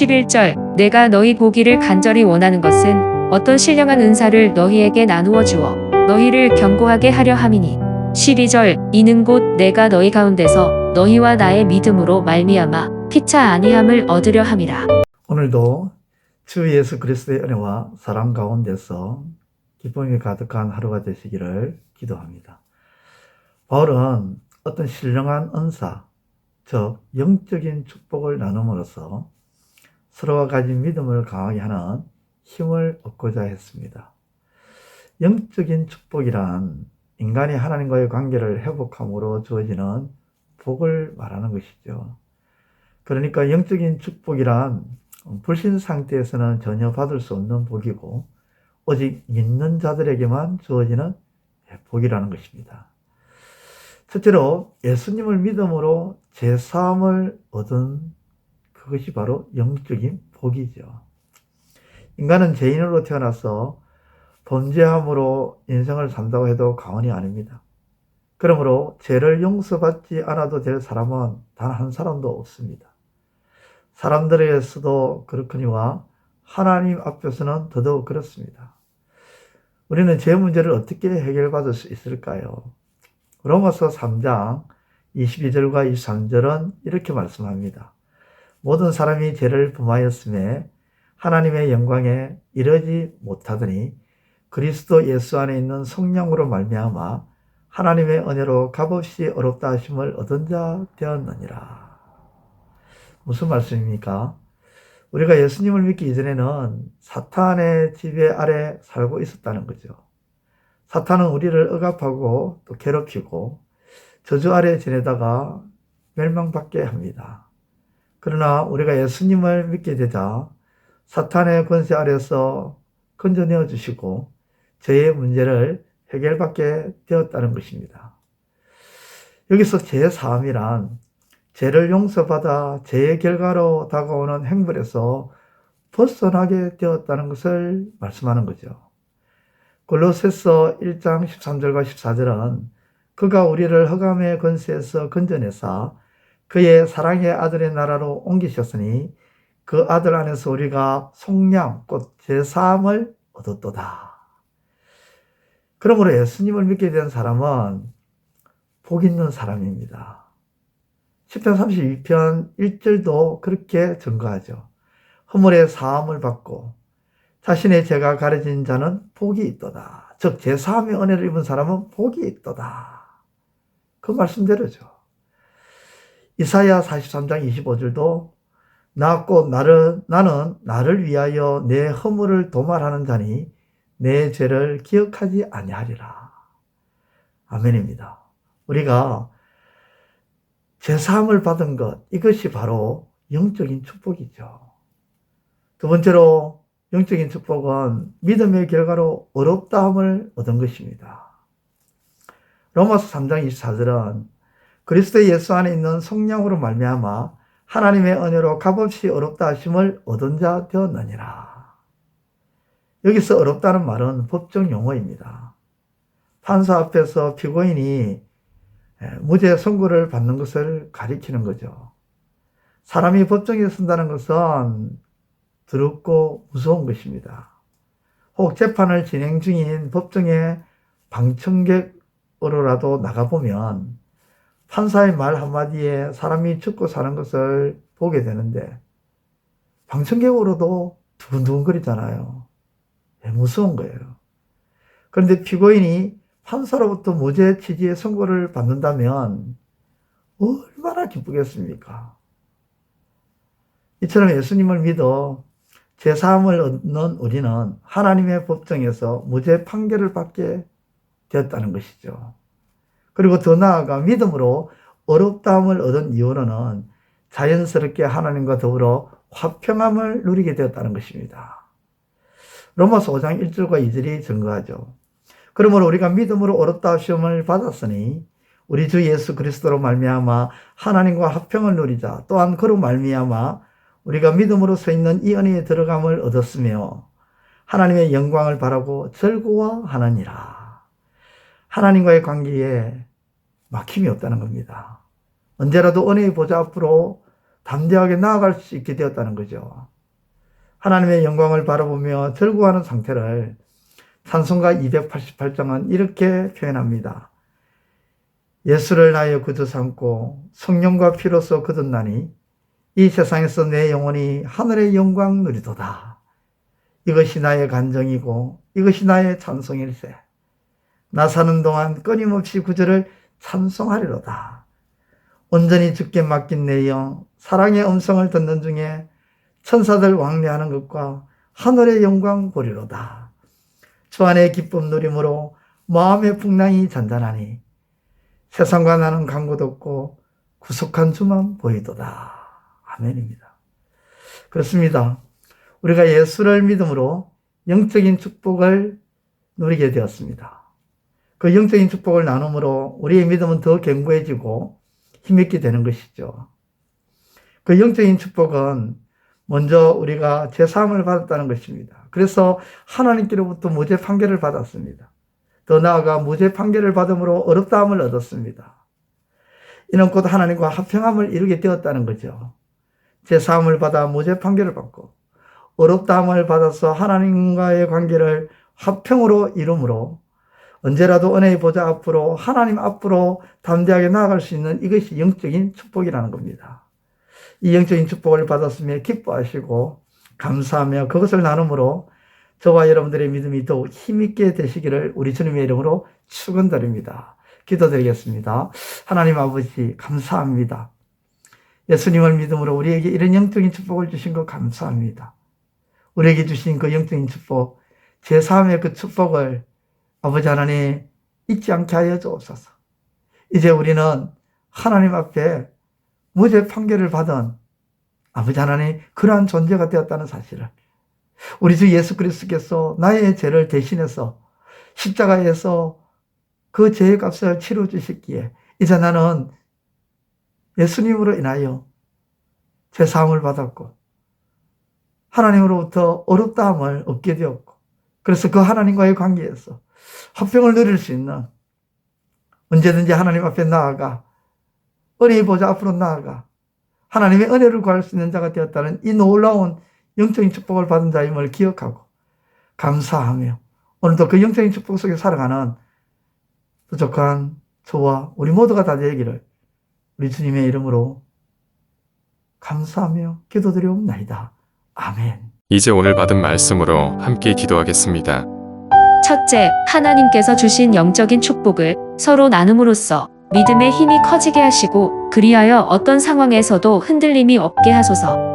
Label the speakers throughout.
Speaker 1: 11절 내가 너희 보기를 간절히 원하는 것은 어떤 신령한 은사를 너희에게 나누어 주어 너희를 견고하게 하려 함이니 12절 이는 곧 내가 너희 가운데서 너희와 나의 믿음으로 말미암아 피차 아니함을 얻으려 함이라
Speaker 2: 오늘도 주 예수 그리스도의 은혜와 사랑 가운데서 기쁨이 가득한 하루가 되시기를 기도합니다. 바울은 어떤 신령한 은사, 즉 영적인 축복을 나눔으로써 서로가 가진 믿음을 강하게 하는 힘을 얻고자 했습니다. 영적인 축복이란 인간이 하나님과의 관계를 회복함으로 주어지는 복을 말하는 것이죠. 그러니까 영적인 축복이란 불신 상태에서는 전혀 받을 수 없는 복이고 오직 믿는 자들에게만 주어지는 복이라는 것입니다. 첫째로 예수님을 믿음으로 제 사함을 얻은 그것이 바로 영적인 복이죠. 인간은 죄인으로 태어나서 범죄함으로 인생을 산다고 해도 과언이 아닙니다. 그러므로 죄를 용서받지 않아도 될 사람은 단 한 사람도 없습니다. 사람들에게서도 그렇거니와 하나님 앞에서는 더더욱 그렇습니다. 우리는 죄 문제를 어떻게 해결받을 수 있을까요? 로마서 3장 22절과 23절은 이렇게 말씀합니다. 모든 사람이 죄를 범하였음에 하나님의 영광에 이르지 못하더니 그리스도 예수 안에 있는 성령으로 말미암아 하나님의 은혜로 값없이 어렵다 하심을 얻은 자 되었느니라. 무슨 말씀입니까? 우리가 예수님을 믿기 이전에는 사탄의 지배 아래 살고 있었다는 거죠. 사탄은 우리를 억압하고 또 괴롭히고 저주 아래 지내다가 멸망받게 합니다. 그러나 우리가 예수님을 믿게 되자 사탄의 권세 아래서 건져내어 주시고 죄의 문제를 해결받게 되었다는 것입니다. 여기서 죄사함이란 죄를 용서받아 죄의 결과로 다가오는 행벌에서 벗어나게 되었다는 것을 말씀하는 거죠. 골로새서 1장 13절과 14절은 그가 우리를 허감의 권세에서 건져내사 그의 사랑의 아들의 나라로 옮기셨으니 그 아들 안에서 우리가 속량 곧 제사함을 얻었도다. 그러므로 예수님을 믿게 된 사람은 복 있는 사람입니다. 10편 32편 1절도 그렇게 증거하죠. 허물의 사함을 받고 자신의 죄가 가려진 자는 복이 있도다. 즉 제사함의 은혜를 입은 사람은 복이 있도다. 그 말씀대로죠. 이사야 43장 25절도 나곧 나를 나는 나를 위하여 내 허물을 도말하는 자니 내 죄를 기억하지 아니하리라. 아멘입니다. 우리가 제사함을 받은 것 이것이 바로 영적인 축복이죠. 두 번째로 영적인 축복은 믿음의 결과로 어렵다함을 얻은 것입니다. 로마서 3장 24절은 그리스도 예수 안에 있는 성령으로 말미암아 하나님의 은혜로 값없이 어렵다 하심을 얻은 자 되었느니라. 여기서 어렵다는 말은 법정 용어입니다. 판사 앞에서 피고인이 무죄 선고를 받는 것을 가리키는 거죠. 사람이 법정에 선다는 것은 두렵고 무서운 것입니다. 혹 재판을 진행 중인 법정의 방청객으로라도 나가보면 판사의 말 한마디에 사람이 죽고 사는 것을 보게 되는데 방청객으로도 두근두근거리잖아요. 네, 무서운 거예요. 그런데 피고인이 판사로부터 무죄 취지의 선고를 받는다면 얼마나 기쁘겠습니까? 이처럼 예수님을 믿어 제사함을 얻는 우리는 하나님의 법정에서 무죄 판결을 받게 되었다는 것이죠. 그리고 더 나아가 믿음으로 어렵다함을 얻은 이후로는 자연스럽게 하나님과 더불어 화평함을 누리게 되었다는 것입니다. 로마서 5장 1절과 2절이 증거하죠. 그러므로 우리가 믿음으로 어렵다 시험을 받았으니 우리 주 예수 그리스도로 말미암아 하나님과 화평을 누리자 또한 그로 말미암아 우리가 믿음으로 서 있는 이 은혜에 들어감을 얻었으며 하나님의 영광을 바라고 즐거워하느니라. 하나님과의 관계에 막힘이 없다는 겁니다. 언제라도 은혜의 보좌 앞으로 담대하게 나아갈 수 있게 되었다는 거죠. 하나님의 영광을 바라보며 절구하는 상태를 찬송가 288장은 이렇게 표현합니다. 예수를 나의 구주 삼고 성령과 피로써 거듭나니 이 세상에서 내 영혼이 하늘의 영광 누리도다. 이것이 나의 간정이고 이것이 나의 찬송일세. 나 사는 동안 끊임없이 구주를 찬송하리로다. 온전히 죽게 맡긴 내 영, 사랑의 음성을 듣는 중에 천사들 왕래하는 것과 하늘의 영광 보리로다. 주 안의 기쁨 누림으로 마음의 풍랑이 잔잔하니 세상과 나는 간곳 없고 구속한 주만 보이도다. 아멘입니다. 그렇습니다. 우리가 예수를 믿음으로 영적인 축복을 누리게 되었습니다. 그 영적인 축복을 나눔으로 우리의 믿음은 더 견고해지고 힘있게 되는 것이죠. 그 영적인 축복은 먼저 우리가 제사함을 받았다는 것입니다. 그래서 하나님께로부터 무죄 판결을 받았습니다. 더 나아가 무죄 판결을 받음으로 어렵다함을 얻었습니다. 이는 곧 하나님과 합평함을 이루게 되었다는 거죠. 제사함을 받아 무죄 판결을 받고 어렵다함을 받아서 하나님과의 관계를 화평으로 이루므로 언제라도 은혜의 보좌 앞으로 하나님 앞으로 담대하게 나아갈 수 있는 이것이 영적인 축복이라는 겁니다. 이 영적인 축복을 받았으며 기뻐하시고 감사하며 그것을 나눔으로 저와 여러분들의 믿음이 더욱 힘있게 되시기를 우리 주님의 이름으로 축원드립니다. 기도드리겠습니다. 하나님 아버지 감사합니다. 예수님을 믿음으로 우리에게 이런 영적인 축복을 주신 것 감사합니다. 우리에게 주신 그 영적인 축복, 제3의 그 축복을 아버지 하나님 잊지 않게 하여 주옵소서. 이제 우리는 하나님 앞에 무죄 판결을 받은 아버지 하나님 그러한 존재가 되었다는 사실을 우리 주 예수 그리스도께서 나의 죄를 대신해서 십자가에서 그 죄의 값을 치러 주셨기에 이제 나는 예수님으로 인하여 제 사함을 받았고 하나님으로부터 어렵다함을 얻게 되었고 그래서 그 하나님과의 관계에서 합평을 누릴 수 있는 언제든지 하나님 앞에 나아가 은혜의 보좌 앞으로 나아가 하나님의 은혜를 구할 수 있는 자가 되었다는 이 놀라운 영적인 축복을 받은 자임을 기억하고 감사하며 오늘도 그 영적인 축복 속에 살아가는 부족한 저와 우리 모두가 다 되기를 우리 주님의 이름으로 감사하며 기도드리옵나이다. 아멘.
Speaker 3: 이제 오늘 받은 말씀으로 함께 기도하겠습니다.
Speaker 1: 첫째, 하나님께서 주신 영적인 축복을 서로 나눔으로써 믿음의 힘이 커지게 하시고 그리하여 어떤 상황에서도 흔들림이 없게 하소서.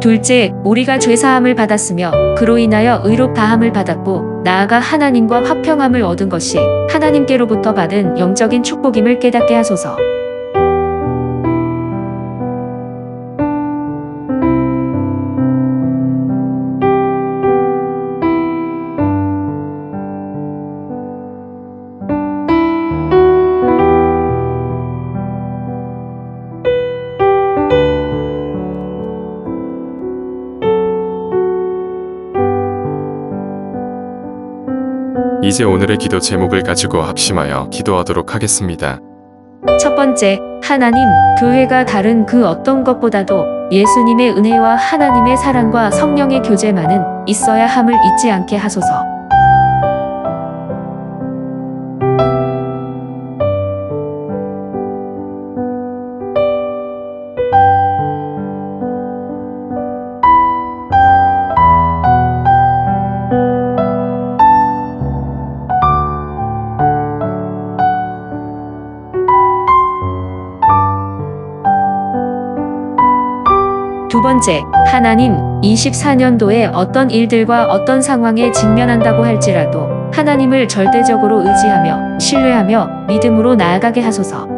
Speaker 1: 둘째, 우리가 죄사함을 받았으며 그로 인하여 의롭 다함을 받았고 나아가 하나님과 화평함을 얻은 것이 하나님께로부터 받은 영적인 축복임을 깨닫게 하소서.
Speaker 3: 이제 오늘의 기도 제목을 가지고 합심하여 기도하도록 하겠습니다.
Speaker 1: 첫 번째, 하나님, 교회가 다른 그 어떤 것보다도 예수님의 은혜와 하나님의 사랑과 성령의 교제만은 있어야 함을 잊지 않게 하소서. 두 번째, 하나님, 24년도에 어떤 일들과 어떤 상황에 직면한다고 할지라도 하나님을 절대적으로 의지하며 신뢰하며 믿음으로 나아가게 하소서.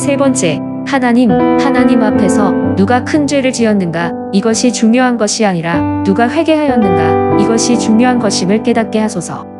Speaker 1: 세 번째, 하나님, 하나님 앞에서 누가 큰 죄를 지었는가 이것이 중요한 것이 아니라 누가 회개하였는가 이것이 중요한 것임을 깨닫게 하소서.